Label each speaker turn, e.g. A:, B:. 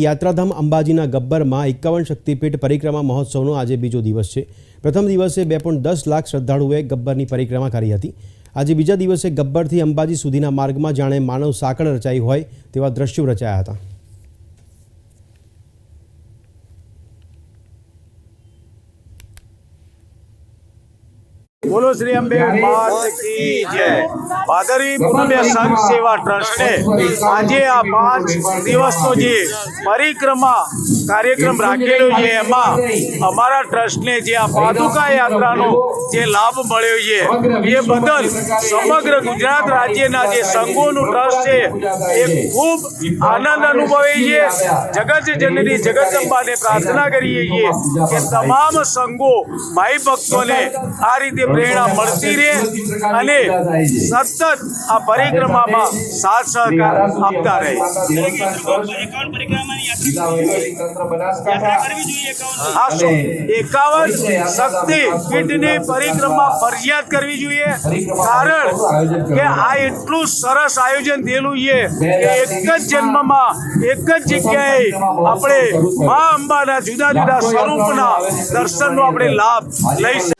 A: યાત્રાધામ અંબાજીના ગબ્બરમાં એકાવન શક્તિપીઠ પરિક્રમા મહોત્સવનો આજે બીજો દિવસ છે. પ્રથમ દિવસે બે પોઈન્ટ દસ લાખ શ્રદ્ધાળુઓએ ગબ્બરની પરિક્રમા કરી હતી. આજે બીજા દિવસે ગબ્બરથી અંબાજી સુધીના માર્ગમાં જાણે માનવ સાંકળ રચાઈ હોય તેવા દ્રશ્યો રચાયા હતા.
B: બોલો શ્રી અંબે જય. પાદરી પુણ્ય સંઘ સેવા ટ્રસ્ટે આજે આ પાંચ દિવસનો જે પરિક્રમા કાર્યક્રમ રાખેલો છે. એમાં અમારા ટ્રસ્ટને જે આ પાદુકા યાત્રાનો જે લાભ મળ્યો છે એ બદલ સમગ્ર ગુજરાત રાજ્યના જે સંઘોનું ટ્રસ્ટ છે એ ખૂબ આનંદ અનુભવે છે. જગત જનની જગદંબાને પ્રાર્થના કરીએ છીએ કે તમામ સંઘો ભાઈ ભક્તોને આ રીતે પ્રેરણા મળતી રહે અને સતત આ પરિક્રમામાં સાથ સહકાર આપતા રહે. એકાવન શક્તિ પીઠની પરિક્રમા ફરજિયાત કરવી જોઈએ. કારણ કે આ એટલું સરસ આયોજન થયેલું છે કે એક જ જન્મમાં એક જ જગ્યાએ આપણે મા અંબાના જુદા જુદા સ્વરૂપના દર્શનનો આપણે લાભ લઈ શકીએ